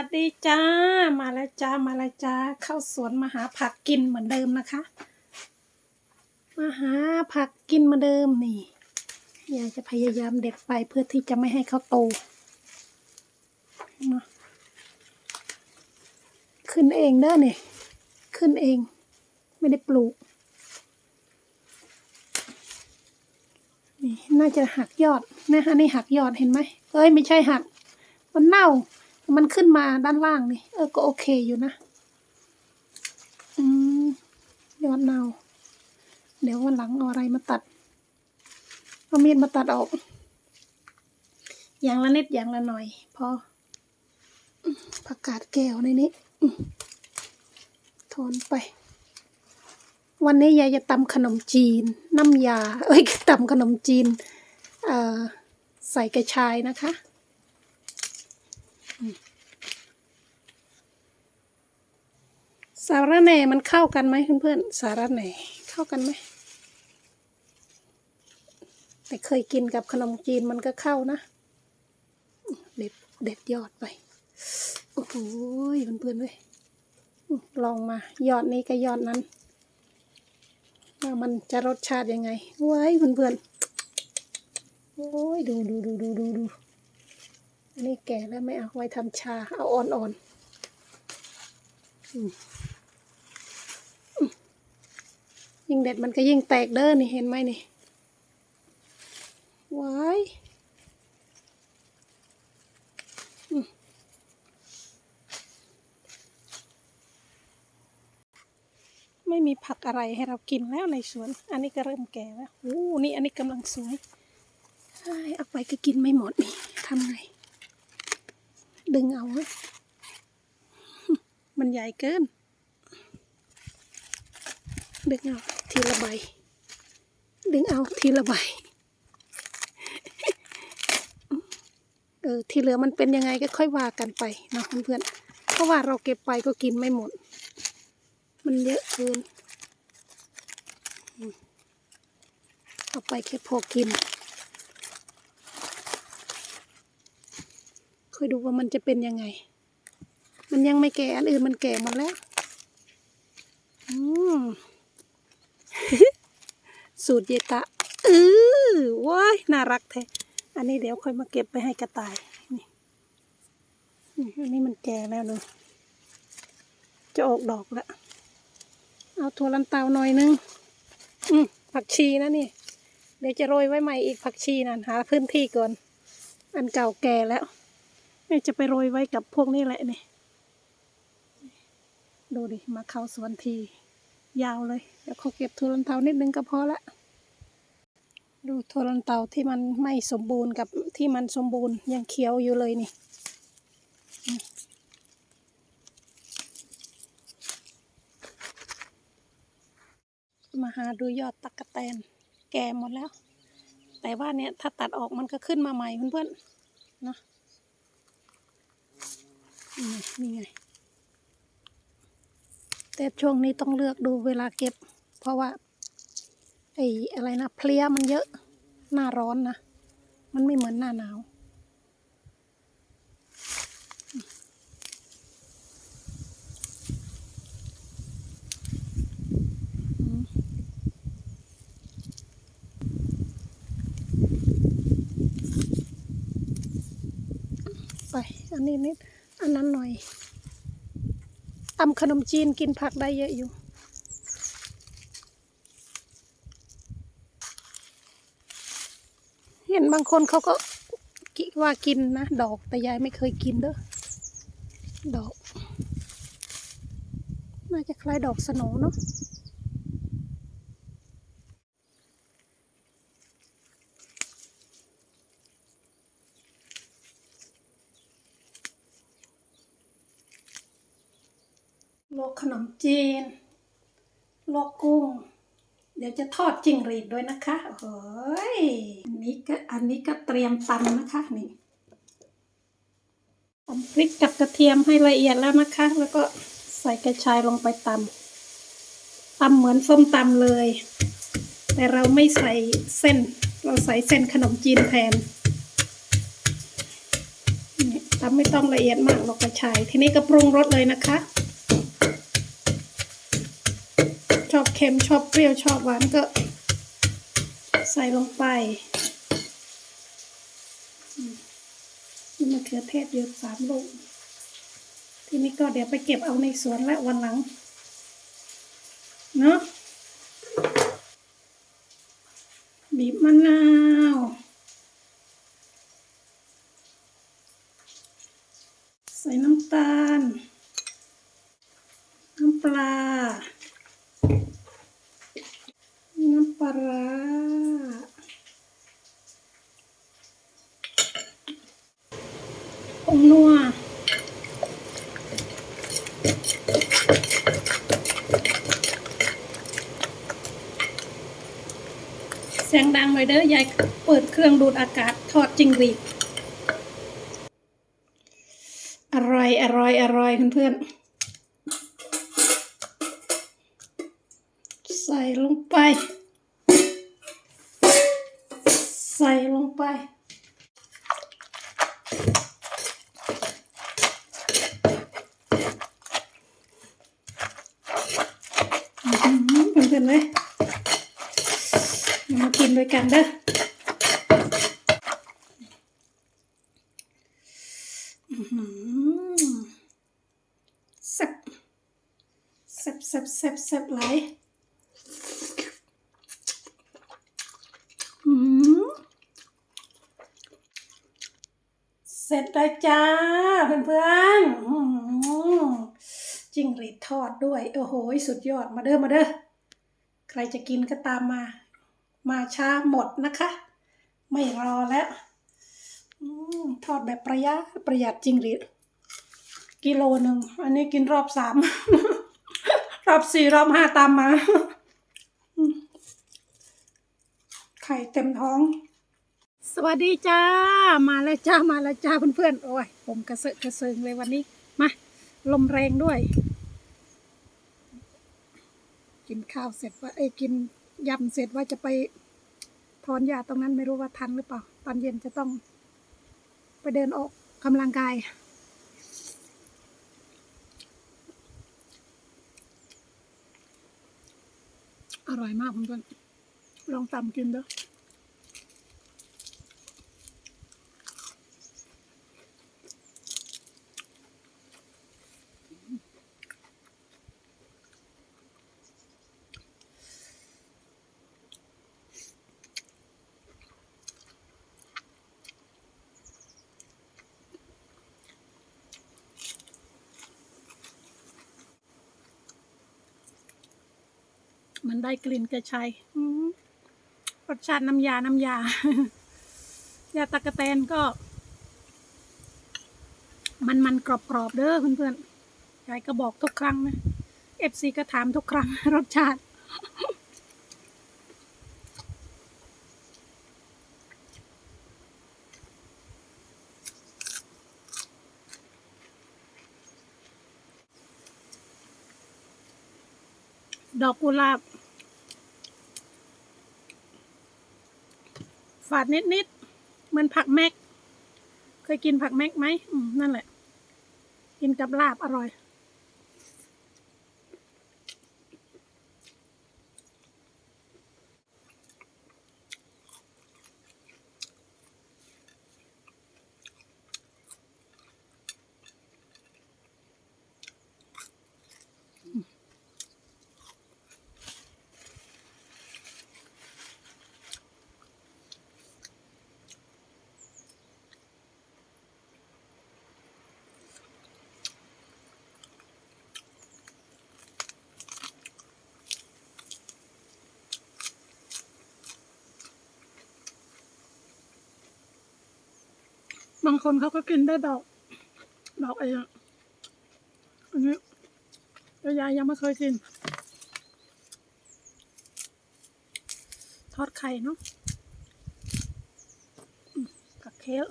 วัสดีจ้า มาแล้วจ้า มาแล้วจ้า เข้าสวนมาหาผักกินเหมือนเดิมนะคะ มาหาผักกินเหมือนเดิมนี่ อยากจะพยายามเด็ดไปเพื่อที่จะไม่ให้เขาโตเนาะขึ้นเองเด้อเนี่ยขึ้นเอง ไม่ได้ปลูก นี่น่าจะหักยอดนะคะนี่หักยอดเห็นไหมเอ้ยไม่ใช่หัก มันเน่า มันขึ้นมาด้านล่างนี่ เออ ก็โอเคอยู่นะ อืม ยอดเนา เดี๋ยววันหลังเอาอะไรมาตัด เอามีดมาตัดออก อย่างละนิดอย่างละหน่อย พอผักกาดแก้วในนี้อืมถอนไป วันนี้ยายจะตำขนมจีน น้ำยา เอ้ยตำขนมจีน เอ่อ ใส่กระชายนะคะอืม สารแหน่มันเข้ากันไหมเพื่อนๆสารแหน่เข้ากันไหมแต่เคยกินกับขนมจีนมันก็เข้านะเด็ดเด็ดยอดไปโอ้โหเพื่อนๆเลยอืมลองมายอดนี้กับยอดนั้นว่ามันจะรสชาติยังไงว้ยเพื่อนๆโอ้ยดูดูดูดูดูดูอันนี้แก่แล้วไม่เอาไว้ทำชาเอาอ่อนๆอืมอืม ยิ่งเด็ดมันก็ยิ่งแตกเด้อนี่เห็นไหมนี่ว้ายไม่มีผักอะไรให้เรากินแล้วในสวน อันนี้ก็เริ่มแก่แล้วโอ้นี่อันนี้กำลังสวยใช่เอาไปก็กินไม่หมดนี่ทำไง ดึงเอาไว้มันใหญ่เกิน ดึงเอา ทีละใบ ดึงเอาทีละใบ เออ ที่เหลือมันเป็นยังไงก็ค่อยว่ากันไปเนาะเพื่อนๆ เพราะว่าเราเก็บไปก็กินไม่หมด มันเยอะเกินเอาไปแค่พอกิน ค่อยดูว่ามันจะเป็นยังไง มันยังไม่แก่อันอื่นมันแก่หมดแล้ว อืม สูตรเยตะเออว้ายน่ารักแท้อันนี้เดี๋ยวค่อยมาเก็บไปให้กระต่ายนี่อันนี้มันแก่แล้วเนอะจะออกดอกแล้ว เอาถั่วลันเตาหน่อยนึง อืมผักชีนะนี่ เดี๋ยวจะโรยไว้ใหม่อีกผักชีนั่นหาพื้นที่ก่อน อันเก่าแก่แล้วนี่จะไปโรยไว้กับพวกนี้แหละนี่ ดูดิ มาเข้าสวนที ยาวเลย เดี๋ยวเขาเก็บทุเรนเตานิดนึงก็พอละ ดูทุเรนเตาที่มันไม่สมบูรณ์กับที่มันสมบูรณ์ยังเขียวอยู่เลยนี่มาหาดูยอดตักะแตน แก่หมดแล้ว แต่ว่าเนี่ยถ้าตัดออกมันก็ขึ้นมาใหม่เพื่อนๆเนาะนี่ไงนี่ไง แต่ช่วงนี้ต้องเลือกดูเวลาเก็บ เพราะว่าไอ้อะไรนะเพลี้ยมันเยอะ หน้าร้อนนะ มันไม่เหมือนหน้าหนาว ไป อันนี้นิด อันนั้นหน่อย ตำขนมจีนกินผักได้เยอะอยู่เห็นบางคนเขาก็กิว่ากินนะ ดอกแต่ยายไม่เคยกินเด้อดอก น่าจะคล้ายดอกสโนเนาะ ขนมจีน ลวกกุ้ง เดี๋ยวจะทอดจิ้งหรีดด้วยนะคะเฮ้ยอันนี้ก็อันนี้ก็เตรียมตำนะคะนี่ตำพริกกับกระเทียมให้ละเอียดแล้วนะคะ แล้วก็ใส่กระชายลงไปตำตำเหมือนส้มตำเลย แต่เราไม่ใส่เส้น เราใส่เส้นขนมจีนแทนตำไม่ต้องละเอียดมากหรอกกระชาย ทีนี้ก็ปรุงรสเลยนะคะ ช อบเค็มชอบเปรี้ยวชอบหวานก็ ใส่ลงไปนี่มะเขือเทศเยอะสามลูกทีนี้ก็เดี๋ยวไปเก็บเอาในสวนและวันหลัง เนาะบีบมะนาวใส่น้ำตาล น้ำปลา น้ำปลาร้าผงนัวเสียงดังเลยเด้อยายเปิดเครื่องดูดอากาศทอดจิงหรีดอร่อย อร่อย อร่อยเพื่อนๆ ใส่ลงไป ใส่ลงไปอื้อหือเพื่อนๆเลยมากินด้วยกันเด้ออื้อหือแซ่บแซ่บแซ่บแซ่บแซ่บหลายอื้อหือเส ร็จแล้วจ้าเพื่อนๆจิ้งหรีดทอดด้วย โอ้โห สุดยอดมาเด้อมาเด้อใครจะกินก็ตามมา มาช้าหมดนะคะ ไม่รอแล้วอทอดแบบประหยัดประหยัดจริงหรือกิโลหนึ่งอันนี้กินรอบสามรอบสี่รอบห้าตามมา ไข่เต็มท้อง สวัสดีจ้า มาแล้วจ้า มาแล้วจ้าเพื่อนๆ โอ้ย ผมกระเซาะกระเซิงเลยวันนี้ มา ลมแรงด้วย กินข้าวเสร็จว่า เอ้ย กินยำเสร็จว่าจะไปถอนหญ้าตรงนั้นไม่รู้ว่าทันหรือเปล่า ตอนเย็นจะต้อง ไปเดินออกกำลังกาย อร่อยมากเพื่อนๆ ลองตำกินเด้อ มันได้กลิ่นกระชายรสชาติน้ำยา น้ำยา ยาตะกะแตนก็ มันมันกรอบกรอบๆเด้อเพื่อนๆยายก็บอกทุกครั้งนะเอฟซีก็ถามทุกครั้ง รสชาติ ดอกกุหลาบ ฝาดนิดๆเหมือนผักแม็ก เคยกินผักแม็กไหมมนั่นแหละ กินกับลาบอร่อย บางคนเขาก็กินได้ดอกดอกไอ้อะอันนี้ยายยังไม่เคยกิน ทอดไข่เนาะกับเค้ก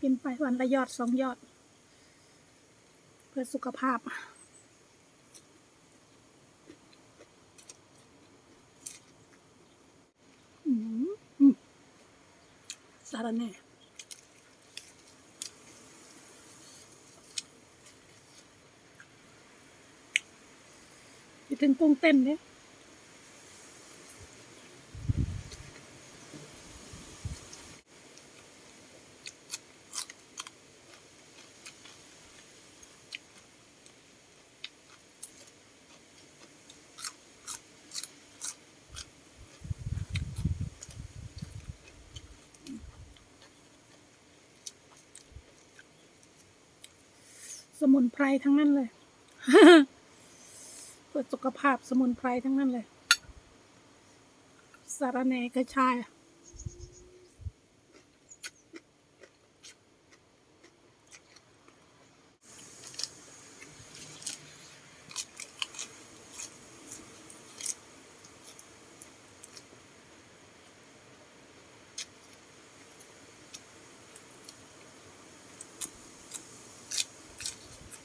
กินไปวันละยอดสองยอด เพื่อสุขภาพ อืมอืมแระแหน่คิดถึงกุ้งเต้นเนี่ย ส มุนไพรทั้งนั้นเลยเพื่อสุขภาพสมุนไพรทั้งนั้นเลยสารแหน่กระชาย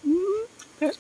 อืมเผ็ด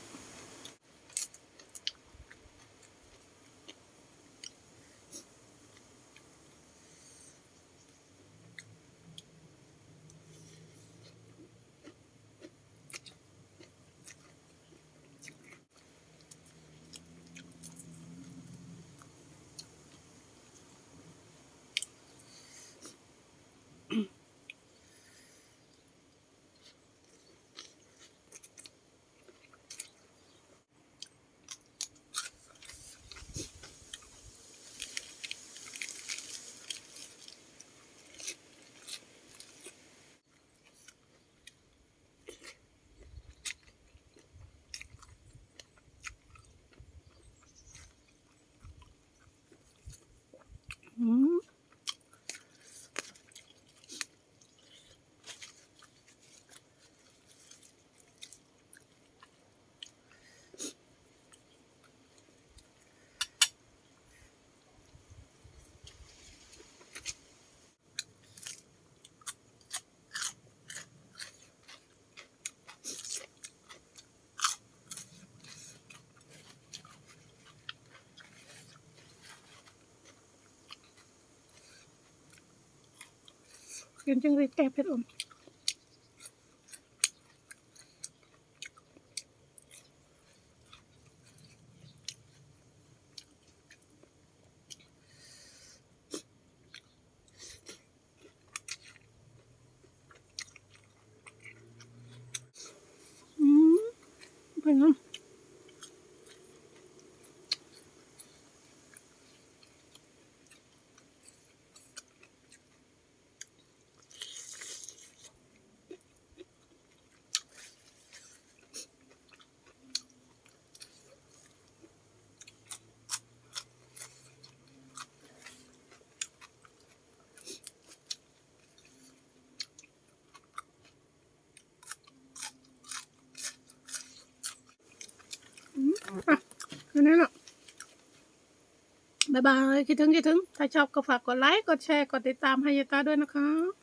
อืม กินจังเลยแก้เผ็ดอมอืมเป็นไงอะแค่นี้แหละบ๊ายบายคิดถึงคิดถึง ถ้าชอบก็ฝากกดไลค์ กดแชร์ กดติดตามให้ยายตาด้วยนะคะ